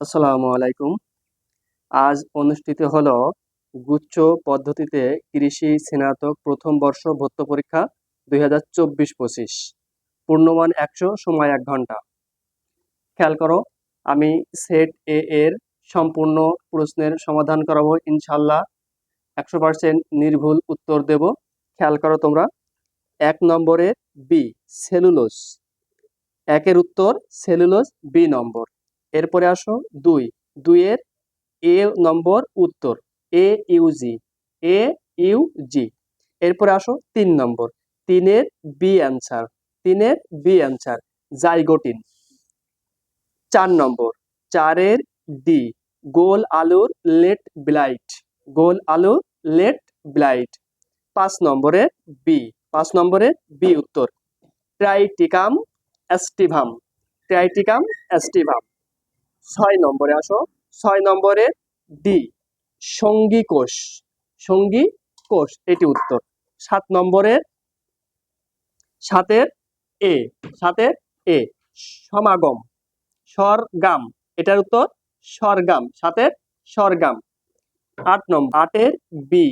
আসসালামু আলাইকুম। আজ অনুষ্ঠিত হলো গুচ্ছ পদ্ধতিতে কৃষি স্নাতক প্রথম বর্ষ ভর্তি পরীক্ষা দুই হাজার চব্বিশ পঁচিশ। পূর্ণমান একশো সময় এক ঘণ্টা। খেয়াল করো, আমি সেট এ এর সম্পূর্ণ প্রশ্নের সমাধান করাবো ইনশাল্লাহ একশো পার্সেন্ট নির্ভুল উত্তর দেব। খেয়াল করো তোমরা, এক নম্বরে বি সেলুলোস একের উত্তর সেলুলোস বি নম্বর। এরপরে আসো দুই। দুইয়ের এ নম্বর উত্তর, এ ইউজি এ ইউজি এরপরে আসো তিন নম্বর, তিনের বি অ্যান্সার, তিনের বি অ্যান্সার, জাইগোটিন। চার নম্বর, চারের ডি, গোল আলুর লেট ব্লাইট, গোল আলুর লেট ব্লাইট। পাঁচ নম্বরের বি, পাঁচ নম্বরের বি উত্তর। ট্রাইটিকাম অ্যাস্টিভাম ট্রাইটিকাম অ্যাস্টিভাম। ছয় নম্বরে আসো। ছয় নম্বরে ডি, সঙ্গী কোষ। সঙ্গী কোষ, এটি উত্তর। সাত নম্বরের সাতের এ সাতের এ, সমাগম, স্বরগাম, এটার উত্তর স্বরগাম, সাতের স্বরগাম। আট নম্বর, আটের বি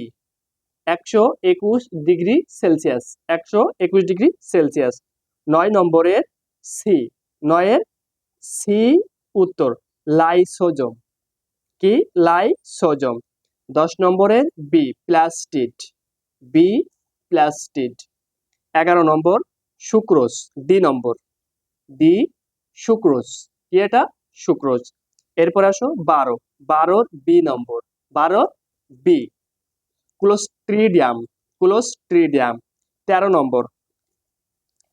একশো একুশ ডিগ্রি সেলসিয়াস, একশো একুশ ডিগ্রি সেলসিয়াস। নয় নম্বরের সি নয়ের সি উত্তর। লাইসোজম। কি? লাইসোজম। দশ নম্বরের বি প্লাস্টিড। B plastid. এগারো নম্বর, সুক্রোজ। ডি নম্বর। D sucrose. কি এটা? সুক্রোজ। এরপর আসো বারো। বারোর বি নম্বর। বারো বি ক্লোস্ট্রিডিয়াম। ক্লোস্ট্রিডিয়াম। তেরো নম্বর।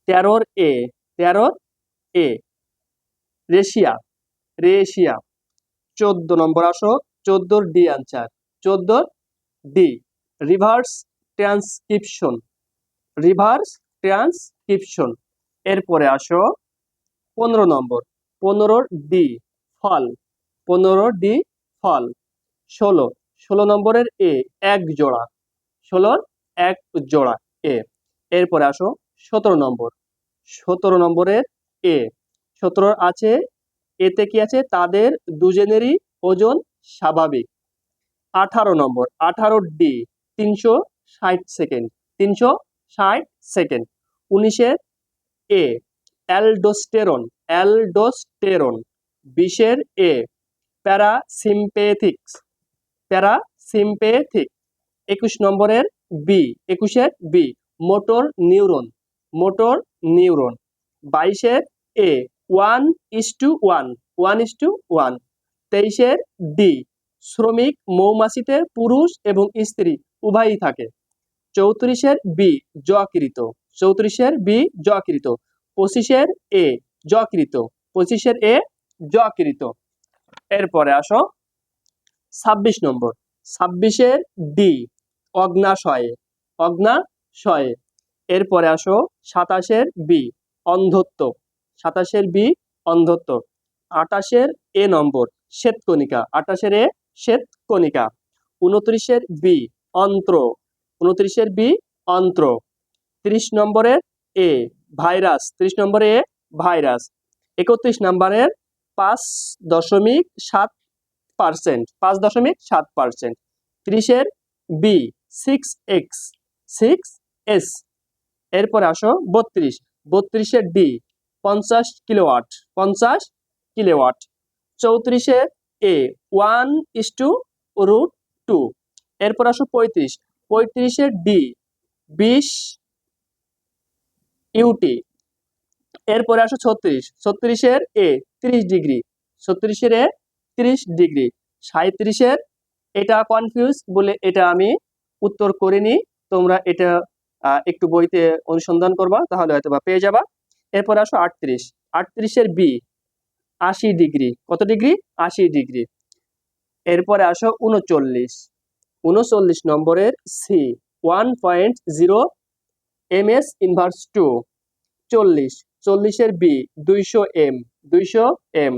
তেরোর এ তেরোর এ রেশিয়া। রেশিয়া। চোদ্দ নম্বর আসো চোদ্দোর ডি আনসার, চোদ্দোর D. Reverse transcription reverse transcription. এরপরে আসো, পনেরো নম্বর, পনেরোর ডি, ফল পনেরো ডি, ফল। ষোলো ষোলো নম্বরের এ, এক জোড়া, ষোলোর এক জোড়া এ। এরপরে আসো, সতেরো নম্বর, সতেরো নম্বরের এ, সতেরোর আছে এতে কি আছে? তাদের দুজনেরই ওজন স্বাভাবিক। আঠারো নম্বর, আঠারো ডি, তিনশো ষাট সেকেন্ড, তিনশো ষাট সেকেন্ড। উনিশের এ, অ্যালডোস্টেরন অ্যালডোস্টেরন। বিশের এ, প্যারাসিম্পেথিক্স প্যারাসিম্পেথিক একুশ নম্বরের বি, একুশের B, motor neuron motor neuron. বাইশের A one is to one one is to one তেইশের ডি শ্রমিক, মৌমাছিতে পুরুষ এবং স্ত্রী উভয়ই থাকে। চৌত্রিশের বি জকৃত। চৌত্রিশের বি জকৃত। পঁচিশের এ জকৃত। পঁচিশের এ জকৃত। এরপরে আসো। ছাব্বিশ নম্বর। ছাব্বিশের ডি অগ্নাশয়ে। অগ্নাশয়ে। এরপরে আসো সাতাশের বি অন্ধত্ব। সাতাশের বি অন্ধত্ব। আটাশের এ নম্বর, শ্বেতকণিকা। আটাশের এ শ্বেতকণিকা। উনত্রিশের বি অন্ত্র। উনত্রিশের বি অন্ত্র। ত্রিশ নম্বরের এ ভাইরাস। ত্রিশ নম্বরে এ ভাইরাস। একত্রিশ নম্বরের পাঁচ দশমিক সাত পার্সেন্ট, পাঁচ দশমিক সাত percent. ত্রিশের B six X, six S. এরপরে আসো বত্রিশ। বত্রিশের ডি পঞ্চাশ কিলোওয়াট পঞ্চাশ kilowatt. চৌত্রিশের A, one is to root two. এরপর আসো পঁয়ত্রিশ। পঁয়ত্রিশের ডি, বিশ ইউটি। এরপরে আসো ছত্রিশ। ছত্রিশের এ, ত্রিশ ডিগ্রি। ছত্রিশের এ, ত্রিশ ডিগ্রি। সাঁত্রিশের এটা কনফিউজ বলে এটা আমি উত্তর করিনি। তোমরা এটা একটু বইতে অনুসন্ধান করবা, তাহলে হয়তো বা পেয়ে যাবা। এরপর আসো আটত্রিশ। আটত্রিশের বি আশি ডিগ্রি। কত ডিগ্রি? আশি ডিগ্রি। এরপরে আসো উনচল্লিশ। উনচল্লিশ নম্বরের C one point zero M S inverse to চল্লিশ। চল্লিশের বি দুইশো এম দুইশো এম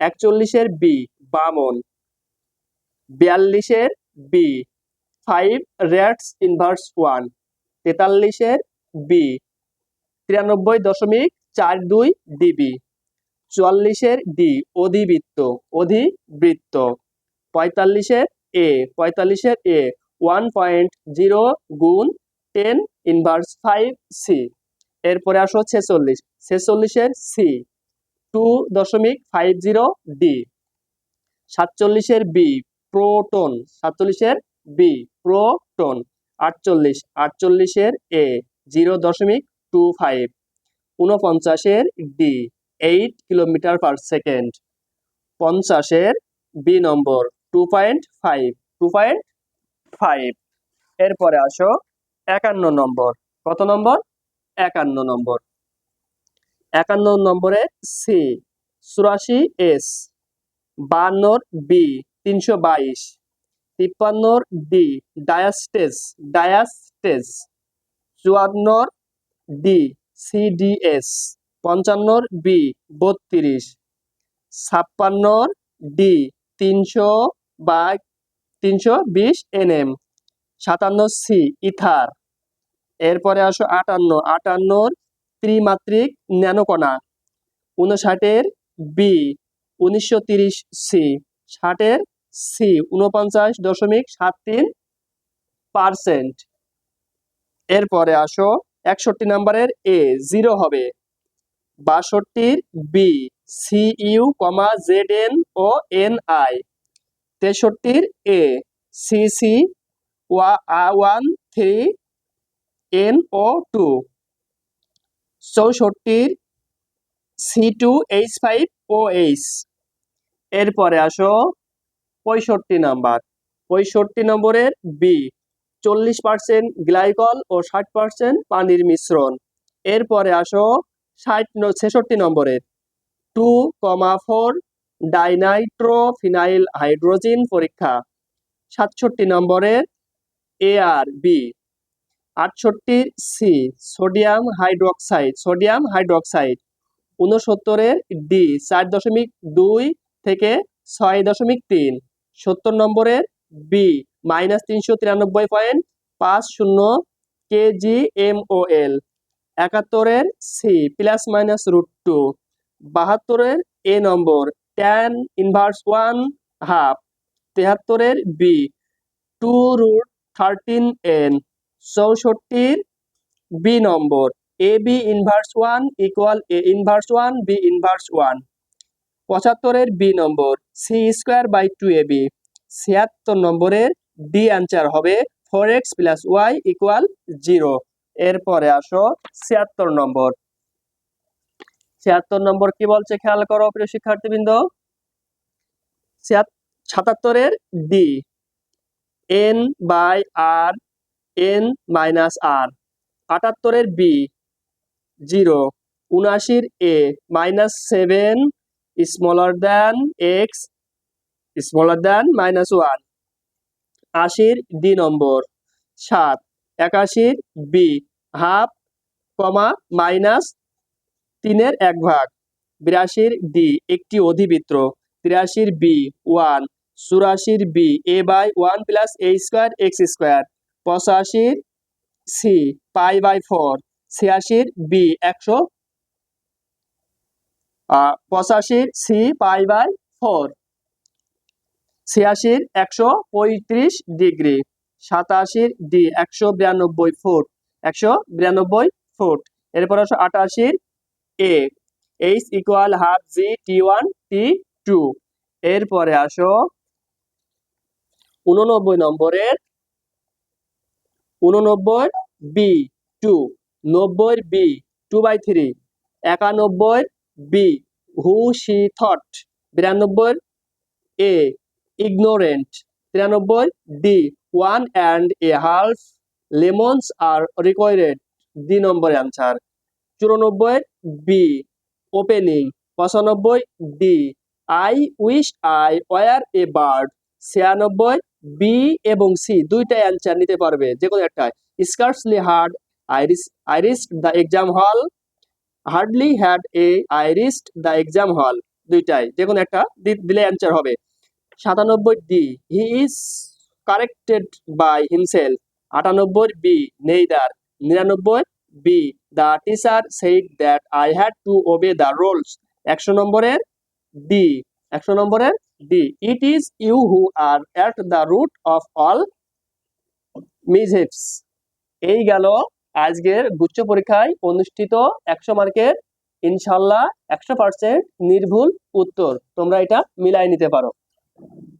একচল্লিশের বি বামন। বিয়াল্লিশের B five rats inverse one তেতাল্লিশের B তিরানব্বই দশমিক চার দুই ডিবি। চুয়াল্লিশের ডি, অধিবৃত্ত অধিবৃত্ত। পঁয়তাল্লিশের এ পঁয়তাল্লিশের এ, ওয়ান পয়েন্ট জিরো গুণ টেন ইনভার্স ফাইভ সি। এরপরে আসো ছেচল্লিশ, ছেচল্লিশের সি, টু দশমিক ফাইভ জিরো ডি। সাতচল্লিশের বি, প্রোটন, সাতচল্লিশের বি, প্রোটন। আটচল্লিশ, আটচল্লিশের এ, জিরো দশমিক two five. উনপঞ্চাশের D eight kilometre per second পঞ্চাশের B number two point five two point five এরপরে আসো একান্ন নম্বর কত নম্বর একান্ন নম্বর একান্ন নম্বরে সি চুরাশি এস বান্নর বি তিনশো বাইশ. তিপ্পান্নর ডি ডায়াস্টেজ ডায়াস্টেজ চুয়ান্নর ডি সিডিএস পঞ্চান্নর বি বত্রিশ, ছাপ্পান্নর ডি তিনশো বা তিনশো বিশ এনএম সাতান্ন সি ইথার। এরপরে আসো আটান্ন, আটান্নর ত্রিমাত্রিক ন্যানোকণা, উনষাটের বি উনিশশো তিরিশ সি ষাটের সি উনপঞ্চাশ দশমিক সাত তিন পার্সেন্ট। এরপরে আসো একষট্টি নাম্বারের এ জিরো হবে। বাষট্টির B C U comma Z N O N I তেষট্টির A C C ওয়া, আ, one, three N O two চৌষট্টির C two H five O H এরপরে আসো, পঁয়ষট্টি নাম্বার। পঁয়ষট্টি নম্বরের বি চল্লিশ পার্সেন্ট গ্লাইকল ও ষাট পার্সেন্ট পানির মিশ্রণ। এরপরে আসো ষাট ছেষট্টি নম্বরের two comma four dinitro phenyl hydrogen পরীক্ষা। সাতষট্টি নম্বরের A R B আটষট্টির C sodium hydroxide sodium hydroxide উনসত্তরের D চার দশমিক দুই থেকে ছয় দশমিক তিন। সত্তর নম্বরের বি মাইনাস তিনশো তিরানব্বই পয়েন্ট পাঁচ শূন্য কেজি এম ও এল একাত্তরের C plus minus root two বাহাত্তরের A number ten inverse one half তেহাত্তরের B two root thirteen N চৌষট্টির B number A B inverse one equal A inverse one B inverse one পঁচাত্তরের B number C square by two A B ছিয়াত্তর নম্বরের D answer হবে four X plus Y equal zero এরপরে আসো ছিয়াত্তর নম্বর। ছিয়াত্তর নম্বর কি বলছে? খেয়াল করো প্রিয় শিক্ষার্থীবৃন্দ। সাতাত্তরের D N by R N minus R আটাত্তরের B zero উনআশির A minus seven smaller than X smaller than minus one আশির ডি নম্বর। সাত, একাশির বি হাফ, কমা, মাইনাস তিনের এক ভাগ। বিরাশির ডি একটি অধিবৃত্ত। তিরাশির B one. চুরাশির B A by one plus A square X square পঁচাশির C pi by four ছিয়াশির বি একশো পঁচাশির সি পাই বাই ফোর ছিয়াশির একশো পঁয়ত্রিশ ডিগ্রি, সাতাশির ডি, একশো বিরানব্বই ফুট, একশো বিরানব্বই ফুট। এরপর আসো আটাশির A, H equal half G T one T two. এরপরে আসো উননব্বই নম্বরের উননব্বই বি টু, নব্বই বি টু বাই থ্রি, একানব্বই বি, হু সি থট, বিরানব্বই এ ইগনোরেন্ট তিরানব্বই D one and a half lemons are required D number answer চুরানব্বই বি ওপেনিং পঁচানব্বই D I wish I were a bird ছিয়ানব্বই B এবং C দুইটা answer নিতে পারবে যে কোনো একটা scarcely hard I reached I reached the exam hall hardly had a I reached the exam hall দুইটাই যে কোনো একটা দিলে অ্যান্সার হবে। সাতানব্বই D he is corrected by himself আটানব্বই বি নেইদার নিরানব্বই B the teacher said that I had to obey the rules একশো নম্বরের ডি একশো নম্বরের D it is you who are at the root of all mishaps এই গেল আজকের গুচ্ছ পরীক্ষায় অনুষ্ঠিত একশো মার্কের, ইনশাল্লাহ একশো পার্সেন্ট নির্ভুল উত্তর। তোমরা এটা মিলাই নিতে পারো। Thank you.